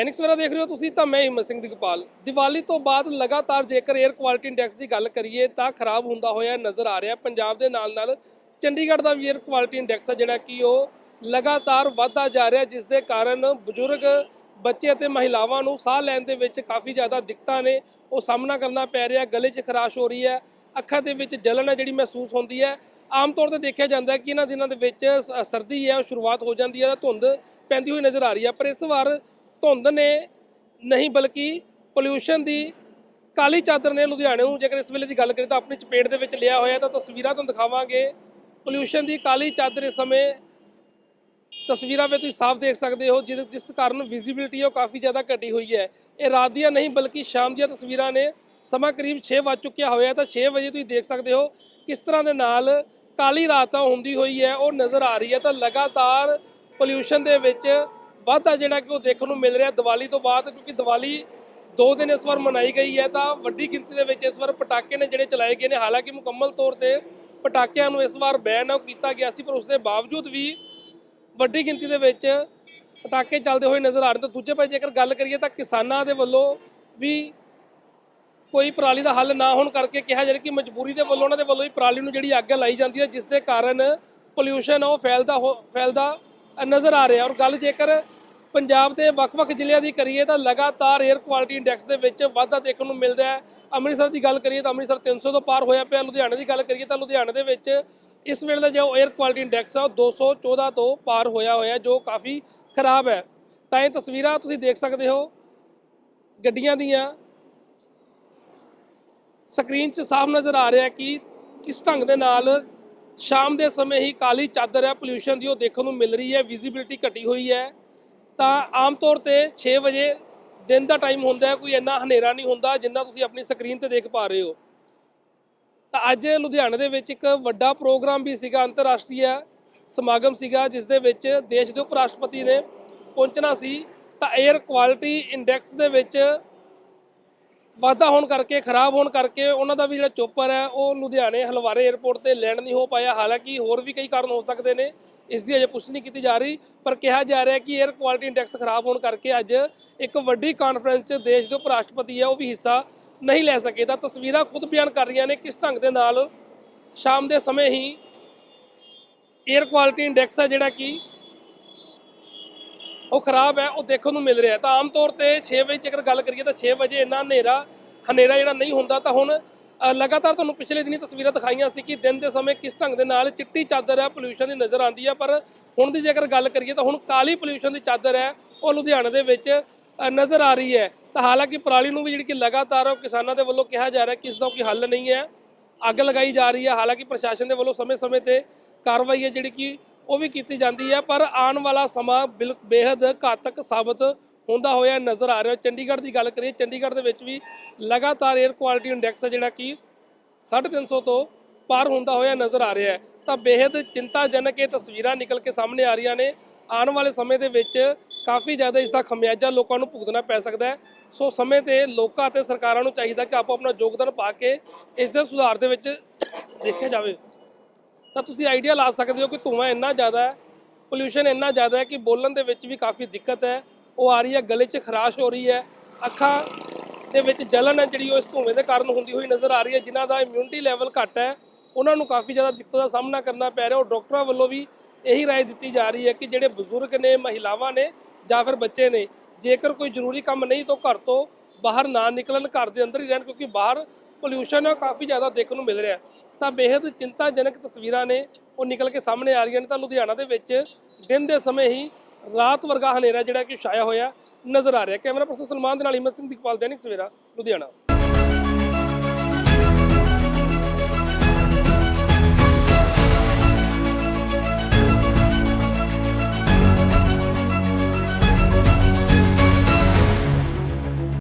ਦੈਨਿਕ ਸਵੇਰਾ ਦੇਖ ਰਹੇ ਹੋ ਤੁਸੀਂ ਤਾਂ ਮੈਂ ਹਿੰਮਤ ਸਿੰਘ ਦੀਪਾਲ ਦੀਵਾਲੀ ਤੋਂ ਬਾਅਦ ਲਗਾਤਾਰ ਜੇਕਰ 에ਅਰ ਕੁਆਲਿਟੀ ਇੰਡੈਕਸ ਦੀ ਗੱਲ ਕਰੀਏ ਤਾਂ ਖਰਾਬ ਹੁੰਦਾ ਹੋਇਆ ਨਜ਼ਰ ਆ ਰਿਹਾ। ਪੰਜਾਬ ਦੇ ਨਾਲ ਨਾਲ ਚੰਡੀਗੜ੍ਹ ਦਾ ਵੀ 에ਅਰ ਕੁਆਲਿਟੀ ਇੰਡੈਕਸ ਹੈ ਜਿਹੜਾ ਕਿ ਉਹ ਲਗਾਤਾਰ ਵਧਦਾ ਜਾ ਰਿਹਾ, ਜਿਸ ਦੇ ਕਾਰਨ ਬਜ਼ੁਰਗ ਬੱਚੇ ਅਤੇ ਮਹਿਲਾਵਾਂ ਨੂੰ ਸਾਹ ਲੈਣ ਦੇ ਵਿੱਚ ਕਾਫੀ ਜ਼ਿਆਦਾ ਦਿੱਕਤਾਂ ਨੇ। ਉਹ ਸਾਹਮਣਾ ਕਰਨਾ ਪੈ ਰਿਹਾ, ਗਲੇ 'ਚ ਖਰਾਸ਼ ਹੋ ਰਹੀ ਹੈ, ਅੱਖਾਂ ਦੇ ਵਿੱਚ ਜਲਨ ਹੈ ਜਿਹੜੀ ਮਹਿਸੂਸ ਹੁੰਦੀ ਹੈ। ਆਮ ਤੌਰ ਤੇ ਦੇਖਿਆ ਜਾਂਦਾ ਕਿ ਇਹਨਾਂ ਦਿਨਾਂ ਦੇ ਵਿੱਚ ਸਰਦੀ ਹੈ, ਉਹ ਸ਼ੁਰੂਆਤ ਹੋ ਜਾਂਦੀ ਹੈ, ਧੁੰਦ ਪੈਂਦੀ ਹੋਈ ਨਜ਼ਰ ਆ ਰਹੀ ਹੈ। ਪਰ ਇਸ ਵਾਰ ਧੁੰਦ ਨੇ ਨਹੀਂ ਬਲਕਿ ਪੋਲਿਊਸ਼ਨ ਦੀ ਕਾਲੀ ਚਾਦਰ ਨੇ ਲੁਧਿਆਣੇ ਨੂੰ, ਜੇਕਰ ਇਸ ਵੇਲੇ ਦੀ ਗੱਲ ਕਰੀਏ ਤਾਂ ਆਪਣੀ ਚਪੇਟ ਦੇ ਵਿੱਚ ਲਿਆ ਹੋਇਆ ਤਾਂ ਤਸਵੀਰਾਂ ਤੁਹਾਨੂੰ ਦਿਖਾਵਾਂਗੇ। ਪੋਲਿਊਸ਼ਨ ਦੀ ਕਾਲੀ ਚਾਦਰ ਇਸ ਸਮੇਂ ਤਸਵੀਰਾਂ ਵਿੱਚ ਤੁਸੀਂ ਸਾਫ਼ ਦੇਖ ਸਕਦੇ ਹੋ ਜਿਸ ਜਿਸ ਕਾਰਨ ਵਿਜ਼ਿਬਿਲਟੀ ਉਹ ਕਾਫੀ ਜ਼ਿਆਦਾ ਘਟੀ ਹੋਈ ਹੈ। ਇਹ ਰਾਤ ਦੀਆਂ ਨਹੀਂ ਬਲਕਿ ਸ਼ਾਮ ਦੀਆਂ ਤਸਵੀਰਾਂ ਨੇ। ਸਮਾਂ ਕਰੀਬ 6 ਵੱਜ ਚੁੱਕਿਆ ਹੋਇਆ ਤਾਂ 6 ਵਜੇ ਤੁਸੀਂ ਦੇਖ ਸਕਦੇ ਹੋ ਕਿਸ ਤਰ੍ਹਾਂ ਦੇ ਨਾਲ ਕਾਲੀ ਰਾਤ ਹੁੰਦੀ ਹੋਈ ਹੈ, ਉਹ ਨਜ਼ਰ ਆ ਰਹੀ ਹੈ। ਤਾਂ ਲਗਾਤਾਰ ਪੋਲਿਊਸ਼ਨ ਦੇ ਵਿੱਚ ਵਾਧਾ ਜਿਹੜਾ ਕਿ ਉਹ ਦੇਖਣ ਨੂੰ ਮਿਲ ਰਿਹਾ ਦੀਵਾਲੀ ਤੋਂ ਬਾਅਦ, ਕਿਉਂਕਿ ਦੀਵਾਲੀ ਦੋ ਦਿਨ ਇਸ ਵਾਰ ਮਨਾਈ ਗਈ ਹੈ, ਤਾਂ ਵੱਡੀ ਗਿਣਤੀ ਦੇ ਵਿੱਚ ਇਸ ਵਾਰ ਪਟਾਕੇ ਨੇ ਜਿਹੜੇ ਚਲਾਏ ਗਏ ਨੇ, ਹਾਲਾਂਕਿ ਮੁਕੰਮਲ ਤੌਰ ਤੇ ਪਟਾਕਿਆਂ ਨੂੰ ਇਸ ਵਾਰ ਬੈਨ ਕੀਤਾ ਗਿਆ ਸੀ, ਪਰ ਉਸ ਦੇ ਬਾਵਜੂਦ ਵੀ ਵੱਡੀ ਗਿਣਤੀ ਦੇ ਵਿੱਚ ਪਟਾਕੇ ਚੱਲਦੇ ਹੋਏ ਨਜ਼ਰ ਆ ਰਹੇ ਤਾਂ ਦੂਜੇ ਪਾਸੇ ਜੇਕਰ ਗੱਲ ਕਰੀਏ, ਤਾਂ ਕਿਸਾਨਾਂ ਦੇ ਵੱਲੋਂ ਵੀ ਕੋਈ ਪਰਾਲੀ ਦਾ ਹੱਲ ਨਾ ਹੋਣ ਕਰਕੇ ਕਿਹਾ ਜਾ ਰਿਹਾ ਕਿ ਮਜਬੂਰੀ ਦੇ ਵੱਲੋਂ, ਉਹਨਾਂ ਦੇ ਵੱਲੋਂ ਹੀ ਪਰਾਲੀ ਨੂੰ ਜਿਹੜੀ ਅੱਗ ਲਾਈ ਜਾਂਦੀ ਹੈ, ਜਿਸ ਦੇ ਕਾਰਨ ਪੋਲਿਊਸ਼ਨ ਉਹ ਫੈਲਦਾ ਹੋ- ਫੈਲਦਾ ਨਜ਼ਰ ਆ ਰਿਹਾ। ਔਰ ਗੱਲ ਜੇਕਰ ਪੰਜਾਬ ਦੇ ਵੱਖ-ਵੱਖ ਜ਼ਿਲ੍ਹਿਆਂ ਦੀ ਕਰੀਏ ਤਾਂ ਲਗਾਤਾਰ 에ਅਰ ਕੁਆਲਿਟੀ ਇੰਡੈਕਸ ਦੇ ਵਿੱਚ ਵਾਧਾ ਦੇਖਣ ਨੂੰ ਮਿਲਦਾ ਹੈ। ਅੰਮ੍ਰਿਤਸਰ ਦੀ ਗੱਲ ਕਰੀਏ ਤਾਂ ਅੰਮ੍ਰਿਤਸਰ 300 ਤੋਂ ਪਾਰ ਹੋਇਆ ਪਿਆ। ਲੁਧਿਆਣੇ ਦੀ ਗੱਲ ਕਰੀਏ ਤਾਂ ਲੁਧਿਆਣੇ ਦੇ ਵਿੱਚ ਇਸ ਵੇਲੇ ਦਾ ਜੋ 에ਅਰ ਕੁਆਲਿਟੀ ਇੰਡੈਕਸ ਆ, ਉਹ 214 ਤੋਂ ਪਾਰ ਹੋਇਆ ਹੋਇਆ, ਜੋ ਕਾਫੀ ਖਰਾਬ ਹੈ। ਤਾਂ ਇਹ ਤਸਵੀਰਾਂ ਤੁਸੀਂ ਦੇਖ ਸਕਦੇ ਹੋ ਗੱਡੀਆਂ ਦੀਆਂ। ਸਕਰੀਨ 'ਚ ਸਾਫ਼ ਨਜ਼ਰ ਆ ਰਿਹਾ ਕਿ ਕਿਸ ਢੰਗ ਦੇ ਨਾਲ ਸ਼ਾਮ ਦੇ ਸਮੇਂ ਹੀ ਕਾਲੀ ਚਾਦਰ ਹੈ ਪੋਲਿਊਸ਼ਨ ਦੀ ਉਹ ਦੇਖਣ ਨੂੰ ਮਿਲ ਰਹੀ ਹੈ ਵਿਜ਼ਿਬਿਲਟੀ ਘਟੀ ਹੋਈ ਹੈ। ਤਾਂ ਆਮ ਤੌਰ ਤੇ 6 ਵਜੇ ਦਿਨ ਦਾ ਟਾਈਮ ਹੁੰਦਾ ਕੋਈ ਇੰਨਾ ਹਨੇਰਾ ਨਹੀਂ ਹੁੰਦਾ ਜਿੰਨਾ ਤੁਸੀਂ ਆਪਣੀ ਸਕਰੀਨ ਤੇ ਦੇਖ ਪਾ ਰਹੇ ਹੋ। ਤਾਂ ਅੱਜ ਲੁਧਿਆਣੇ ਦੇ ਵਿੱਚ ਇੱਕ ਵੱਡਾ ਪ੍ਰੋਗਰਾਮ ਵੀ ਸੀਗਾ, ਅੰਤਰਰਾਸ਼ਟਰੀ ਸਮਾਗਮ ਸੀਗਾ, ਜਿਸ ਦੇ ਵਿੱਚ ਦੇਸ਼ ਦੇ ਉਪ ਰਾਸ਼ਟਰਪਤੀ ਨੇ ਪਹੁੰਚਣਾ ਸੀ। ਤਾਂ 에ਅਰ ਕੁਆਲਿਟੀ ਇੰਡੈਕਸ ਦੇ ਵਿੱਚ ਵਾਧਾ ਹੋਣ ਕਰਕੇ, ਖਰਾਬ ਹੋਣ ਕਰਕੇ ਉਹਨਾਂ ਦਾ ਵੀ ਜਿਹੜਾ ਚੋਪਰ ਹੈ, ਉਹ ਲੁਧਿਆਣੇ ਹਲਵਾਰੇ 에ਅਰਪੋਰਟ ਤੇ ਲੈਂਡ ਨਹੀਂ ਹੋ ਪਾਇਆ। ਹਾਲਾਂਕਿ ਹੋਰ ਵੀ ਕਈ ਕਾਰਨ ਹੋ ਸਕਦੇ ਨੇ, ਇਸ ਦੀ ਅਜੇ ਪੁਸ਼ਟੀ ਨਹੀਂ ਕੀਤੀ ਜਾ ਰਹੀ, ਪਰ ਕਿਹਾ ਜਾ ਰਿਹਾ ਕਿ 에ਅਰ ਕੁਆਲਿਟੀ ਇੰਡੈਕਸ ਖਰਾਬ ਹੋਣ ਕਰਕੇ ਅੱਜ ਇੱਕ ਵੱਡੀ ਕਾਨਫਰੰਸ 'ਚ ਦੇਸ਼ ਦੇ ਉਪ ਰਾਸ਼ਟਰਪਤੀ ਹੈ, ਉਹ ਵੀ ਹਿੱਸਾ ਨਹੀਂ ਲੈ ਸਕੇ। ਤਾਂ ਤਸਵੀਰਾਂ ਖੁਦ ਬਿਆਨ ਕਰ ਰਹੀਆਂ ਨੇ, ਕਿਸ ਢੰਗ ਦੇ ਨਾਲ ਸ਼ਾਮ ਦੇ ਸਮੇਂ ਹੀ 에ਅਰ ਕੁਆਲਿਟੀ ਇੰਡੈਕਸ ਹੈ ਜਿਹੜਾ ਕਿ ਉਹ ਖਰਾਬ ਹੈ, ਉਹ ਦੇਖਣ ਨੂੰ ਮਿਲ ਰਿਹਾ ਤਾਂ ਆਮ ਤੌਰ ਤੇ 6 ਵਜੇ ਜੇਕਰ ਗੱਲ ਕਰੀਏ ਤਾਂ 6 ਵਜੇ ਇੰਨਾ ਹਨੇਰਾ ਹਨੇਰਾ ਜਿਹੜਾ ਨਹੀਂ ਹੁੰਦਾ, ਤਾਂ ਹੁਣ ਲਗਾਤਾਰ ਤੁਹਾਨੂੰ ਪਿਛਲੇ ਦਿਨੀ ਤਸਵੀਰਾਂ ਦਿਖਾਈਆਂ ਸੀ ਕਿ ਦਿਨ ਦੇ ਸਮੇਂ ਕਿਸ ਢੰਗ ਦੇ ਨਾਲ ਚਿੱਟੀ ਚਾਦਰ ਹੈ ਪੋਲਿਊਸ਼ਨ ਦੀ ਨਜ਼ਰ ਆਉਂਦੀ ਹੈ। ਪਰ ਹੁਣ ਦੀ ਜੇਕਰ ਗੱਲ ਕਰੀਏ ਤਾਂ ਹੁਣ ਕਾਲੀ ਪੋਲਿਊਸ਼ਨ ਦੀ ਚਾਦਰ ਹੈ, ਉਹ ਲੁਧਿਆਣੇ ਦੇ ਵਿੱਚ ਨਜ਼ਰ ਆ ਰਹੀ ਹੈ। ਤਾਂ ਹਾਲਾਂਕਿ ਪਰਾਲੀ ਨੂੰ ਵੀ ਜਿਹੜੀ ਕਿ ਲਗਾਤਾਰ ਕਿਸਾਨਾਂ ਦੇ ਵੱਲੋਂ ਕਿਹਾ ਜਾ ਰਿਹਾ ਕਿ ਇਸ ਦਾ ਕੋਈ ਹੱਲ ਨਹੀਂ ਹੈ। ਅੱਗ ਲਗਾਈ ਜਾ ਰਹੀ ਹੈ। ਹਾਲਾਂਕਿ ਪ੍ਰਸ਼ਾਸਨ ਦੇ ਵੱਲੋਂ ਸਮੇਂ-ਸਮੇਂ ਤੇ ਕਾਰਵਾਈ ਹੈ ਜਿਹੜੀ ਕਿ ਉਹ ਵੀ ਕੀਤੀ ਜਾਂਦੀ ਹੈ, ਪਰ ਆਉਣ ਵਾਲਾ ਸਮਾਂ ਬਿਲ ਬੇहद ਘਾਤਕ ਸਾਬਤ ਹੁੰਦਾ ਹੋਇਆ ਨਜ਼ਰ ਆ ਰਿਹਾ। ਚੰਡੀਗੜ੍ਹ ਦੀ ਗੱਲ ਕਰੀਏ, ਚੰਡੀਗੜ੍ਹ ਦੇ ਵਿੱਚ ਵੀ ਲਗਾਤਾਰ 에ਅਰ ਕੁਆਲਿਟੀ ਇੰਡੈਕਸ ਹੈ ਜਿਹੜਾ ਕਿ 350 ਤੋਂ ਪਾਰ ਹੁੰਦਾ ਹੋਇਆ ਨਜ਼ਰ ਆ ਰਿਹਾ ਹੈ। ਤਾਂ ਬੇहद ਚਿੰਤਾਜਨਕ ਇਹ ਤਸਵੀਰਾਂ ਨਿਕਲ ਕੇ ਸਾਹਮਣੇ ਆ ਰਹੀਆਂ ਨੇ। ਆਉਣ ਵਾਲੇ ਸਮੇਂ ਦੇ ਵਿੱਚ ਕਾਫੀ ਜ਼ਿਆਦਾ ਇਸ ਦਾ ਖਮਿਆਜ਼ਾ ਲੋਕਾਂ ਨੂੰ ਭੁਗਤਣਾ ਪੈ ਸਕਦਾ ਹੈ। ਸੋ ਸਮੇਂ ਤੇ ਲੋਕਾਂ ਅਤੇ ਸਰਕਾਰਾਂ ਨੂੰ ਚਾਹੀਦਾ ਕਿ ਆਪੋ ਆਪਣਾ ਯੋਗਦਾਨ ਪਾ ਕੇ ਇਸ ਦੇ ਸੁਧਾਰ ਦੇ ਵਿੱਚ ਦੇਖਿਆ ਜਾਵੇ। ਤਾਂ ਤੁਸੀਂ ਆਈਡੀਆ ਲਾ ਸਕਦੇ ਹੋ ਕਿ ਧੂੰਆਂ ਇੰਨਾ ਜ਼ਿਆਦਾ ਹੈ ਪੋਲਿਊਸ਼ਨ ਇੰਨਾ ਜ਼ਿਆਦਾ ਹੈ ਕਿ ਬੋਲਣ ਦੇ ਵਿੱਚ ਵੀ ਕਾਫੀ ਦਿੱਕਤ ਹੈ। ਉਹ ਆ ਰਹੀ ਹੈ, ਗਲੇ 'ਚ ਖਰਾਸ਼ ਹੋ ਰਹੀ ਹੈ। ਅੱਖਾਂ ਦੇ ਵਿੱਚ ਜਲਨ ਹੈ ਜਿਹੜੀ ਉਹ ਇਸ ਧੂੰਏ ਦੇ ਕਾਰਨ ਹੁੰਦੀ ਹੋਈ ਨਜ਼ਰ ਆ ਰਹੀ ਹੈ, ਜਿਨ੍ਹਾਂ ਦਾ ਇਮਿਊਨਿਟੀ ਲੈਵਲ ਘੱਟ ਹੈ। ਉਹਨਾਂ ਨੂੰ ਕਾਫੀ ਜ਼ਿਆਦਾ ਦਿੱਕਤ ਦਾ ਸਾਹਮਣਾ ਕਰਨਾ ਪੈ ਰਿਹਾ ਉਹ ਡਾਕਟਰਾਂ ਵੱਲੋਂ ਵੀ ਇਹੀ ਰਾਏ ਦਿੱਤੀ ਜਾ ਰਹੀ ਹੈ ਕਿ ਜਿਹੜੇ ਬਜ਼ੁਰਗ ਨੇ, ਮਹਿਲਾਵਾਂ ਨੇ ਜਾਂ ਫਿਰ ਬੱਚੇ ਨੇ, ਜੇਕਰ ਕੋਈ ਜ਼ਰੂਰੀ ਕੰਮ ਨਹੀਂ ਤਾਂ ਘਰ ਤੋਂ ਬਾਹਰ ਨਾ ਨਿਕਲਣ, ਘਰ ਦੇ ਅੰਦਰ ਹੀ ਰਹਿਣ, ਕਿਉਂਕਿ ਬਾਹਰ ਪੋਲਿਊਸ਼ਨ ਕਾਫੀ ਜ਼ਿਆਦਾ ਦੇਖਣ ਨੂੰ ਮਿਲ ਰਿਹਾ ਤਾਂ ਬੇहद ਚਿੰਤਾਜਨਕ ਤਸਵੀਰਾਂ ਨੇ। ਉਹ ਨਿਕਲ ਕੇ ਸਾਹਮਣੇ ਆ ਰਹੀਆਂ ਨੇ ਤਾਂ ਲੁਧਿਆਣਾ ਦੇ ਵਿੱਚ। ਦਿਨ ਦੇ ਸਮੇਂ ਹੀ ਰਾਤ ਵਰਗਾ ਹਨੇਰਾ ਜਿਹੜਾ ਕਿ ਛਾਇਆ ਹੋਇਆ ਨਜ਼ਰ ਆ ਰਿਹਾ। ਕੈਮਰਾ ਪਰਸਨ ਸਲਮਾਨ ਦੇ ਨਾਲ ਹਿੰਮਤ ਸਿੰਘ ਦੀਪਾਲ ਦੈਨਿਕ ਸਵੇਰਾ, ਲੁਧਿਆਣਾ।